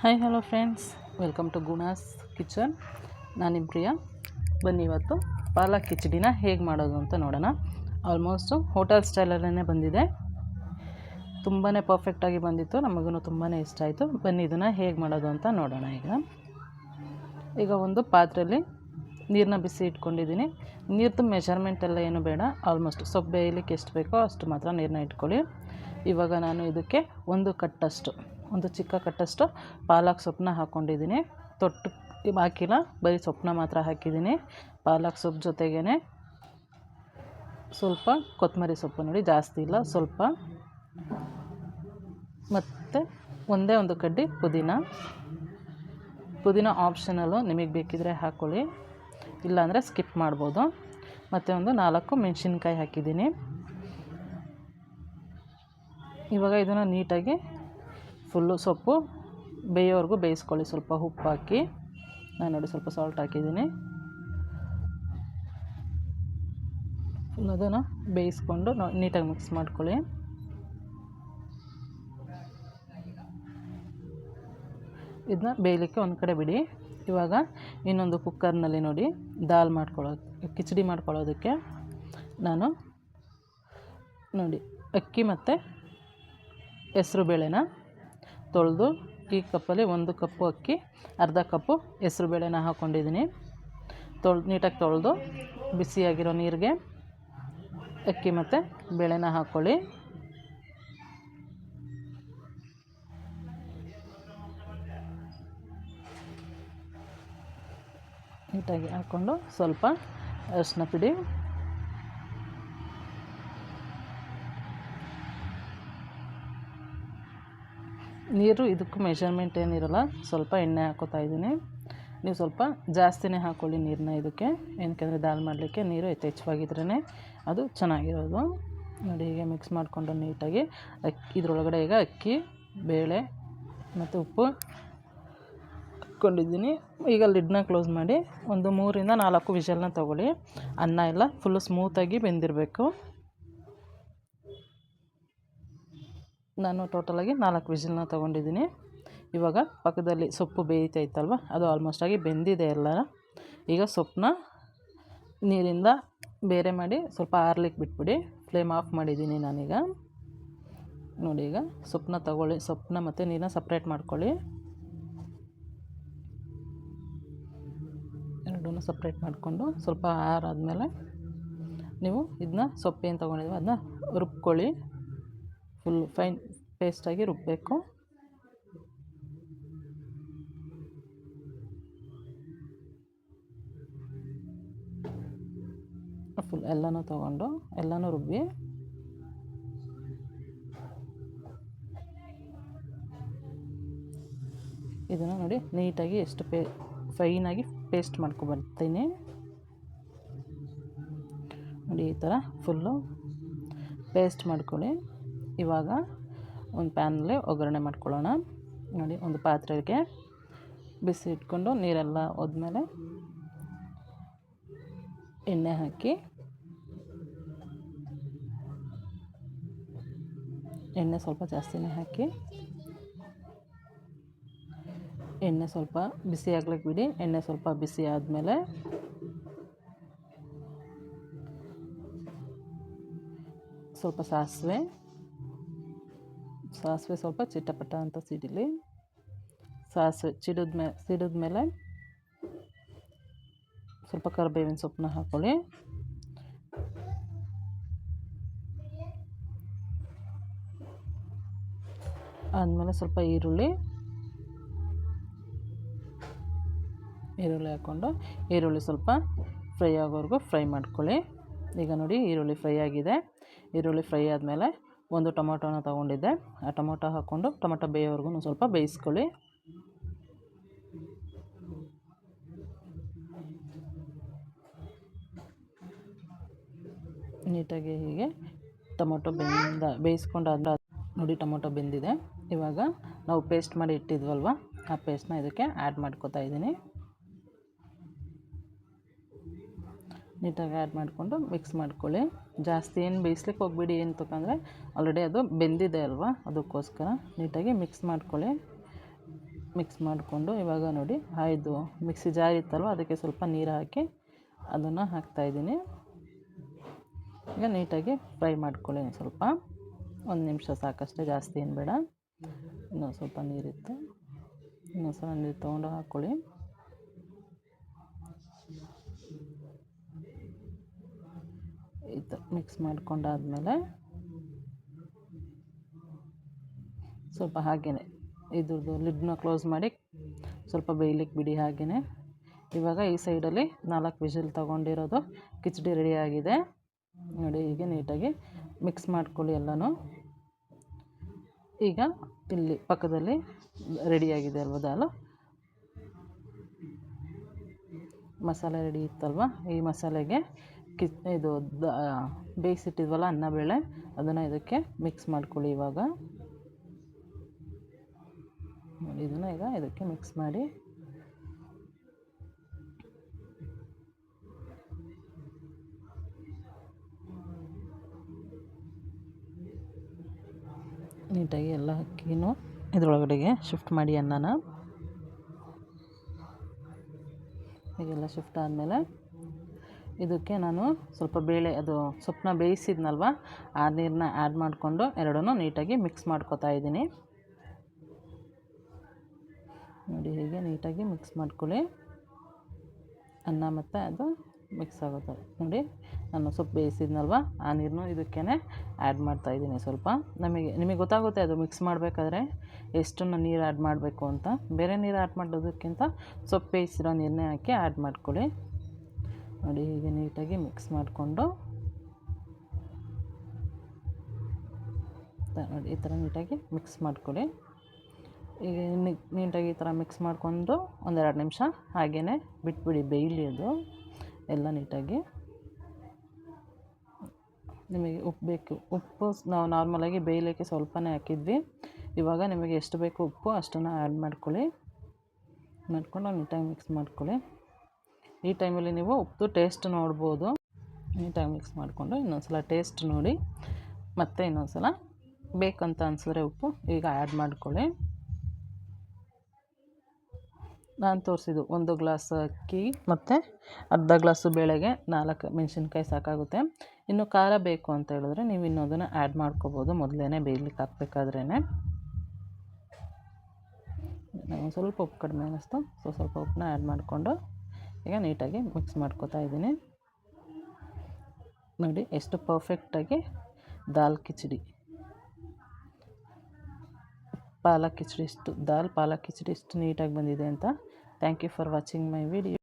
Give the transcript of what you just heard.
Hi hello friends welcome to Gunas kitchen ನಾನು ನಿಮ್ಮ ಪ್ರಿಯಾ. ಬನ್ನಿ ಇವತ್ತು ಪಾಲಕ್ ಕಿಚಡಿನ ಹೇಗೆ ಮಾಡೋದು ಅಂತ ನೋಡೋಣ. ಆಲ್ಮೋಸ್ಟು ಹೋಟೆಲ್ ಸ್ಟೈಲಲ್ಲೇ ಬಂದಿದೆ. ತುಂಬಾ ಪರ್ಫೆಕ್ಟಾಗಿ ಬಂದಿತ್ತು. ನಮಗೂ ತುಂಬಾ ಇಷ್ಟ ಆಯಿತು. ಬನ್ನಿ ಇದನ್ನು ಹೇಗೆ ಮಾಡೋದು ಅಂತ ನೋಡೋಣ ಈಗ. ಈಗ ಒಂದು ಪಾತ್ರೆಯಲ್ಲಿ ನೀರನ್ನ ಬಿಸಿ ಇಟ್ಕೊಂಡಿದ್ದೀನಿ. ನೀರ್ದು ಮೆಷರ್ಮೆಂಟ್ ಎಲ್ಲ ಏನು ಬೇಡ. ಆಲ್ಮೋಸ್ಟ್ ಸೊಪ್ಪು ಬೇಯಲಿಕ್ಕೆ ಎಷ್ಟು ಬೇಕೋ ಅಷ್ಟು ಮಾತ್ರ ನೀರನ್ನ ಇಟ್ಕೊಳ್ಳಿ. ಇವಾಗ ನಾನು ಇದಕ್ಕೆ ಒಂದು ಕಟ್ಟಷ್ಟು ಒಂದು ಚಿಕ್ಕ ಕಟ್ಟಷ್ಟು ಪಾಲಕ್ ಸೊಪ್ಪನ್ನ ಹಾಕ್ಕೊಂಡಿದ್ದೀನಿ ತೊಟ್ಟು ಹಾಕಿಲ್ಲ, ಬರೀ ಸೊಪ್ಪನ್ನ ಮಾತ್ರ ಹಾಕಿದ್ದೀನಿ. ಪಾಲಕ್ ಸೊಪ್ಪು ಜೊತೆಗೇ ಸ್ವಲ್ಪ ಕೊತ್ತಂಬರಿ ಸೊಪ್ಪು ನೋಡಿ, ಜಾಸ್ತಿ ಇಲ್ಲ, ಸ್ವಲ್ಪ. ಮತ್ತು ಒಂದೇ ಒಂದು ಕಡ್ಡಿ ಪುದೀನ. ಪುದೀನ ಆಪ್ಷನಲ್ಲು ನಿಮಗೆ ಬೇಕಿದ್ರೆ ಹಾಕ್ಕೊಳ್ಳಿ ಇಲ್ಲಾಂದರೆ ಸ್ಕಿಪ್ ಮಾಡ್ಬೋದು. ಮತ್ತು ಒಂದು ನಾಲ್ಕು ಮೆಣಸಿನ್ಕಾಯಿ ಹಾಕಿದ್ದೀನಿ. ಇವಾಗ ಇದನ್ನು ನೀಟಾಗಿ ಫುಲ್ಲು ಸೊಪ್ಪು ಬೇಯೋವರೆಗೂ ಬೇಯಿಸ್ಕೊಳ್ಳಿ. ಸ್ವಲ್ಪ ಉಪ್ಪು ಹಾಕಿ. ನಾನು ನೋಡಿ ಸ್ವಲ್ಪ ಸಾಲ್ಟ್ ಹಾಕಿದ್ದೀನಿ. ಫುಲ್ ಅದನ್ನು ಬೇಯಿಸ್ಕೊಂಡು ನೀಟಾಗಿ ಮಿಕ್ಸ್ ಮಾಡ್ಕೊಳ್ಳಿ. ಇದನ್ನ ಬೇಯಲಿಕ್ಕೆ ಒಂದು ಕಡೆ ಬಿಡಿ. ಇವಾಗ ಇನ್ನೊಂದು ಕುಕ್ಕರ್ನಲ್ಲಿ ನೋಡಿ ದಾಲ್ ಮಾಡ್ಕೊಳ್ಳೋ, ಕಿಚಡಿ ಮಾಡ್ಕೊಳ್ಳೋದಕ್ಕೆ ನಾನು ನೋಡಿ ಅಕ್ಕಿ ಮತ್ತು ಹೆಸರು ಬೇಳೆನ ತೊಳೆದು ಈ ಕಪ್ಪಲ್ಲಿ ಒಂದು ಕಪ್ಪು ಅಕ್ಕಿ, ಅರ್ಧ ಕಪ್ಪು ಹೆಸ್ರು ಬೇಳೆನ ಹಾಕ್ಕೊಂಡಿದ್ದೀನಿ ತೊಳ್ದು ನೀಟಾಗಿ ತೊಳೆದು ಬಿಸಿಯಾಗಿರೋ ನೀರಿಗೆ ಅಕ್ಕಿ ಮತ್ತು ಬೇಳೆನ ಹಾಕ್ಕೊಳ್ಳಿ ನೀಟಾಗಿ ಹಾಕ್ಕೊಂಡು ಸ್ವಲ್ಪ ಅರಿಶಿನ ಪುಡಿ ನೀರು ಇದಕ್ಕೂ ಮೆಷರ್ಮೆಂಟ್ ಏನಿರಲ್ಲ, ಸ್ವಲ್ಪ ಎಣ್ಣೆ ಹಾಕೋತಾ ಇದ್ದೀನಿ. ನೀವು ಸ್ವಲ್ಪ ಜಾಸ್ತಿನೇ ಹಾಕ್ಕೊಳ್ಳಿ ನೀರನ್ನ ಇದಕ್ಕೆ. ಏನಕ್ಕೆಂದರೆ ದಾಲ್ ಮಾಡಲಿಕ್ಕೆ ನೀರು ಯಥೇಚ್ಛವಾಗಿದ್ರೇ ಅದು ಚೆನ್ನಾಗಿರೋದು. ನೋಡಿ, ಹೀಗೆ ಮಿಕ್ಸ್ ಮಾಡಿಕೊಂಡು ನೀಟಾಗಿ ಅಕ್ಕಿ, ಇದ್ರೊಳಗಡೆ ಈಗ ಅಕ್ಕಿ, ಬೇಳೆ ಮತ್ತು ಉಪ್ಪು ಹಾಕ್ಕೊಂಡಿದ್ದೀನಿ ಈಗ ಲಿಡ್ನ ಕ್ಲೋಸ್ ಮಾಡಿ ಒಂದು ಮೂರಿಂದ ನಾಲ್ಕು ವಿಷಲ್ನ ತೊಗೊಳ್ಳಿ. ಅನ್ನ ಎಲ್ಲ ಫುಲ್ಲು ಸ್ಮೂತಾಗಿ ಬೆಂದಿರಬೇಕು. ನಾನು ಟೋಟಲಾಗಿ ನಾಲ್ಕು ವಿಸಿಲ್ನ ತೊಗೊಂಡಿದ್ದೀನಿ. ಇವಾಗ ಪಕ್ಕದಲ್ಲಿ ಸೊಪ್ಪು ಬೇಯ್ತೈತಲ್ವ ಅದು ಆಲ್ಮೋಸ್ಟ್ ಆಗಿ ಬೆಂದಿದೆ ಎಲ್ಲ ಈಗ ಸೊಪ್ಪನ್ನ ನೀರಿಂದ ಬೇರೆ ಮಾಡಿ ಸ್ವಲ್ಪ ಆರ್ಲಿಕ್ಕೆ ಬಿಟ್ಬಿಡಿ. ಫ್ಲೇಮ್ ಆಫ್ ಮಾಡಿದ್ದೀನಿ ನಾನೀಗ. ನೋಡಿ ಈಗ ಸೊಪ್ಪನ್ನ ತಗೊಳ್ಳಿ ಸೊಪ್ಪನ್ನ ಮತ್ತು ನೀರನ್ನ ಸಪ್ರೇಟ್ ಮಾಡ್ಕೊಳ್ಳಿ. ಎರಡೂ ಸಪ್ರೇಟ್ ಮಾಡಿಕೊಂಡು ಸ್ವಲ್ಪ ಆರಾದಮೇಲೆ ನೀವು ಇದನ್ನ ಸೊಪ್ಪೇನು ತೊಗೊಂಡಿದ್ದೀವಿ ಅದನ್ನ ರುಬ್ಕೊಳ್ಳಿ. ಫುಲ್ ಫೈನ್ ಪೇಸ್ಟಾಗಿ ರುಬ್ಬಬೇಕು ಫುಲ್ ಎಲ್ಲನೂ ತೊಗೊಂಡು ಎಲ್ಲನೂ ರುಬ್ಬಿ. ಇದನ್ನು ನೋಡಿ ನೀಟಾಗಿ ಎಷ್ಟು ಪೇ ಫೈನಾಗಿ ಪೇಸ್ಟ್ ಮಾಡ್ಕೊಬರ್ತೀನಿ ನೋಡಿ ಈ ಥರ ಫುಲ್ಲು ಪೇಸ್ಟ್ ಮಾಡ್ಕೊಳ್ಳಿ. ಇವಾಗ ಒಂದು ಪ್ಯಾನಲ್ಲಿ ಒಗ್ಗರಣೆ ಮಾಡ್ಕೊಳ್ಳೋಣ. ನೋಡಿ, ಒಂದು ಪಾತ್ರೆಗೆ ಬಿಸಿ ಇಟ್ಕೊಂಡು ನೀರೆಲ್ಲ ಹೋದ್ಮೇಲೆ ಎಣ್ಣೆ ಹಾಕಿ, ಎಣ್ಣೆ ಸ್ವಲ್ಪ ಜಾಸ್ತಿನೇ ಹಾಕಿ, ಎಣ್ಣೆ ಸ್ವಲ್ಪ ಬಿಸಿ ಆಗ್ಲಿಕ್ಕೆ ಬಿಡಿ, ಎಣ್ಣೆ ಸ್ವಲ್ಪ ಬಿಸಿ ಆದಮೇಲೆ ಸ್ವಲ್ಪ ಸಾಸಿವೆ ಸಾಸಿವೆ ಸ್ವಲ್ಪ ಚಿಟಪಟ ಅಂತ ಸಿಡಿಲಿ. ಸಾಸಿವೆ ಚಿಡಿದ್ಮೇ ಸಿಡಿದ್ಮೇಲೆ ಸ್ವಲ್ಪ ಕರಿಬೇವಿನ ಸೊಪ್ಪನ್ನ ಹಾಕ್ಕೊಳ್ಳಿ ಆದಮೇಲೆ ಸ್ವಲ್ಪ ಈರುಳ್ಳಿ. ಈರುಳ್ಳಿ ಹಾಕ್ಕೊಂಡು ಈರುಳ್ಳಿ ಸ್ವಲ್ಪ ಫ್ರೈ ಆಗೋವರೆಗೂ ಫ್ರೈ ಮಾಡ್ಕೊಳ್ಳಿ. ಈಗ ನೋಡಿ ಈರುಳ್ಳಿ ಫ್ರೈ ಆಗಿದೆ. ಈರುಳ್ಳಿ ಫ್ರೈ ಆದಮೇಲೆ ಒಂದು ಟೊಮೊಟೊನ ತೊಗೊಂಡಿದ್ದೆ. ಆ ಟೊಮೊಟೊ ಹಾಕ್ಕೊಂಡು ಟೊಮೊಟೊ ಬೇಯೋವರೆಗೂ ಸ್ವಲ್ಪ ಬೇಯಿಸ್ಕೊಳ್ಳಿ. ನೀಟಾಗಿ ಹೀಗೆ ಟೊಮೊಟೊ ಬೆಂದ ಬೇಯಿಸ್ಕೊಂಡಾದ್ರೆ ನೋಡಿ ಟೊಮೊಟೊ ಬೆಂದಿದೆ. ಇವಾಗ ನಾವು ಪೇಸ್ಟ್ ಮಾಡಿ ಇಟ್ಟಿದ್ವಲ್ವ? ಆ ಪೇಸ್ಟ್ನ ಇದಕ್ಕೆ ಆ್ಯಡ್ ಮಾಡ್ಕೊತಾ ಇದ್ದೀನಿ. ನೀಟಾಗಿ ಆ್ಯಡ್ ಮಾಡಿಕೊಂಡು ಮಿಕ್ಸ್ ಮಾಡ್ಕೊಳ್ಳಿ. ಜಾಸ್ತಿ ಏನು ಬೇಯಿಸ್ಲಿಕ್ಕೆ ಹೋಗ್ಬಿಡಿ. ಏನಂತಕ್ಕಂದರೆ ಆಲ್ರೆಡಿ ಅದು ಬೆಂದಿದೆ ಅಲ್ವಾ? ಅದಕ್ಕೋಸ್ಕರ ನೀಟಾಗಿ ಮಿಕ್ಸ್ ಮಾಡ್ಕೊಳ್ಳಿ. ಮಿಕ್ಸ್ ಮಾಡಿಕೊಂಡು ಇವಾಗ ನೋಡಿ ಇದು ಮಿಕ್ಸಿ ಜಾರ್ ಇತ್ತಲ್ವ? ಅದಕ್ಕೆ ಸ್ವಲ್ಪ ನೀರು ಹಾಕಿ ಅದನ್ನು ಹಾಕ್ತಾಯಿದ್ದೀನಿ ಈಗ ನೀಟಾಗಿ ಫ್ರೈ ಮಾಡ್ಕೊಳ್ಳಿ ಸ್ವಲ್ಪ. ಒಂದು ನಿಮಿಷ ಸಾಕಷ್ಟೇ ಜಾಸ್ತಿ ಏನು ಬೇಡ. ಇನ್ನೊಂದು ಸ್ವಲ್ಪ ನೀರಿತ್ತು. ಇನ್ನೊಂದು ಸಲ ನೀರು ತೊಗೊಂಡು ಹಾಕ್ಕೊಳ್ಳಿ ಈ ಥರ ಮಿಕ್ಸ್ ಮಾಡ್ಕೊಂಡಾದ್ಮೇಲೆ ಸ್ವಲ್ಪ ಹಾಗೇ ಇದ್ರದ್ದು ಲಿಡ್ನ ಕ್ಲೋಸ್ ಮಾಡಿ ಸ್ವಲ್ಪ ಬೇಯ್ಲಿಕ್ಕೆ ಬಿಡಿ ಹಾಗೆಯೇ ಇವಾಗ ಈ ಸೈಡಲ್ಲಿ ನಾಲ್ಕು ವಿಷಲ್ ತೊಗೊಂಡಿರೋದು ಕಿಚಡಿ ರೆಡಿಯಾಗಿದೆ ನೋಡಿ, ಹೀಗೆ ನೀಟಾಗಿ ಮಿಕ್ಸ್ ಮಾಡ್ಕೊಳ್ಳಿ ಎಲ್ಲನೂ. ಈಗ ಇಲ್ಲಿ ಪಕ್ಕದಲ್ಲಿ ರೆಡಿಯಾಗಿದೆ ಅಲ್ವ ದಾಲು? ಮಸಾಲೆ ರೆಡಿ ಇತ್ತಲ್ವ? ಈ ಮಸಾಲೆಗೆ ಕಿ ಇದು ಬೇಯಿಸಿಟ್ಟಿದ್ವಲ್ಲ ಅನ್ನ ಬೇಳೆ, ಅದನ್ನು ಇದಕ್ಕೆ ಮಿಕ್ಸ್ ಮಾಡ್ಕೊಳ್ಳಿ ಇವಾಗ. ಇದನ್ನು ಈಗ ಇದಕ್ಕೆ ಮಿಕ್ಸ್ ಮಾಡಿ. ನೀಟಾಗಿ ಎಲ್ಲ ಅಕ್ಕಿನೂ ಇದ್ರೊಳಗಡೆಗೆ ಶಿಫ್ಟ್ ಮಾಡಿ ಅನ್ನನ. ಹೀಗೆಲ್ಲ ಶಿಫ್ಟ್ ಆದಮೇಲೆ ಇದಕ್ಕೆ ನಾನು ಸ್ವಲ್ಪ ಬೇಳೆ, ಅದು ಸೊಪ್ಪನ್ನ ಬೇಯಿಸಿದ್ನಲ್ವ, ಆ ನೀರನ್ನ ಆ್ಯಡ್ ಮಾಡಿಕೊಂಡು ಎರಡನ್ನೂ ನೀಟಾಗಿ ಮಿಕ್ಸ್ ಮಾಡ್ಕೋತಾ ಇದ್ದೀನಿ. ನೋಡಿ ಹೀಗೆ ನೀಟಾಗಿ ಮಿಕ್ಸ್ ಮಾಡ್ಕೊಳ್ಳಿ. ಅನ್ನ ಮತ್ತು ಅದು ಮಿಕ್ಸ್ ಆಗುತ್ತೆ. ನೋಡಿ, ನಾನು ಸೊಪ್ಪು ಬೇಯಿಸಿದ್ನಲ್ವ, ಆ ನೀರನ್ನು ಇದಕ್ಕೇ ಆ್ಯಡ್ ಮಾಡ್ತಾಯಿದ್ದೀನಿ ಸ್ವಲ್ಪ. ನಮಗೆ, ನಿಮಗೆ ಗೊತ್ತಾಗುತ್ತೆ ಅದು ಮಿಕ್ಸ್ ಮಾಡಬೇಕಾದ್ರೆ ಎಷ್ಟನ್ನು ನೀರು ಆ್ಯಡ್ ಮಾಡಬೇಕು ಅಂತ. ಬೇರೆ ನೀರು ಆ್ಯಡ್ ಮಾಡೋದಕ್ಕಿಂತ ಸೊಪ್ಪು ಬೇಯಿಸಿರೋ ನೀರನ್ನೇ ಹಾಕಿ ಆ್ಯಡ್ ಮಾಡ್ಕೊಳ್ಳಿ. ನೋಡಿ ಹೀಗೆ ನೀಟಾಗಿ ಮಿಕ್ಸ್ ಮಾಡಿಕೊಂಡು ನೋಡಿ ಈ ಥರ ನೀಟಾಗಿ ಮಿಕ್ಸ್ ಮಾಡ್ಕೊಳ್ಳಿ. ಈಗ ನೀಟಾಗಿ ಈ ಥರ ಮಿಕ್ಸ್ ಮಾಡಿಕೊಂಡು ಒಂದೆರಡು ನಿಮಿಷ ಹಾಗೇ ಬಿಟ್ಬಿಡಿ, ಬೇಯಲಿ ಅದು. ಎಲ್ಲ ನೀಟಾಗಿ ನಿಮಗೆ ಉಪ್ಪು ಬೇಕು. ಉಪ್ಪು ನಾವು ನಾರ್ಮಲಾಗಿ ಬೇಯಲಿಕ್ಕೆ ಸ್ವಲ್ಪನೇ ಹಾಕಿದ್ವಿ. ಇವಾಗ ನಿಮಗೆ ಎಷ್ಟು ಬೇಕು ಉಪ್ಪು ಅಷ್ಟನ್ನು ಆ್ಯಡ್ ಮಾಡ್ಕೊಳ್ಳಿ. ಮಾಡ್ಕೊಂಡು ನೀಟಾಗಿ ಮಿಕ್ಸ್ ಮಾಡ್ಕೊಳ್ಳಿ. ಈ ಟೈಮಲ್ಲಿ ನೀವು ಉಪ್ಪು ಟೇಸ್ಟ್ ನೋಡ್ಬೋದು. ನೀಟಾಗಿ ಮಿಕ್ಸ್ ಮಾಡಿಕೊಂಡು ಇನ್ನೊಂದು ಸಲ ಟೇಸ್ಟ್ ನೋಡಿ. ಮತ್ತೆ ಇನ್ನೊಂದು ಸಲ ಬೇಕಂತ ಅನಿಸಿದ್ರೆ ಉಪ್ಪು ಈಗ ಆ್ಯಡ್ ಮಾಡ್ಕೊಳ್ಳಿ. ನಾನು ತೋರಿಸಿದ್ದು ಒಂದು ಗ್ಲಾಸ್ ಅಕ್ಕಿ, ಮತ್ತು ಅರ್ಧ ಗ್ಲಾಸು ಬೇಳೆಗೆ ನಾಲ್ಕು ಮೆಣಸಿನ್ಕಾಯಿ ಸಾಕಾಗುತ್ತೆ. ಇನ್ನು ಖಾರ ಬೇಕು ಅಂತ ಹೇಳಿದ್ರೆ ನೀವು ಇನ್ನೊಂದನ್ನು ಆ್ಯಡ್ ಮಾಡ್ಕೋಬೋದು. ಮೊದಲೇ ಬೇಯ್ಲಿಕ್ಕೆ ಹಾಕ್ಬೇಕಾದ್ರೇ ಒಂದು ಸ್ವಲ್ಪ ಉಪ್ಪು ಕಡಿಮೆ ಅನ್ನಿಸ್ತು. ಸೊ ಸ್ವಲ್ಪ ಉಪ್ಪನ್ನ ಆ್ಯಡ್ ಮಾಡಿಕೊಂಡು ಈಗ ನೀಟಾಗಿ ಮಿಕ್ಸ್ ಮಾಡ್ಕೋತಾ ಇದ್ದೀನಿ. ನೋಡಿ, ಎಷ್ಟು ಪರ್ಫೆಕ್ಟಾಗಿ ದಾಲ್ ಕಿಚಡಿ. ಪಾಲಕ್ ಕಿಚಡಿ, ಇಷ್ಟು ದಾಲ್, ಪಾಲಕ್ ಕಿಚಡಿ ಇಷ್ಟು ನೀಟಾಗಿ ಬಂದಿದೆ ಅಂತ. Thank you for watching my video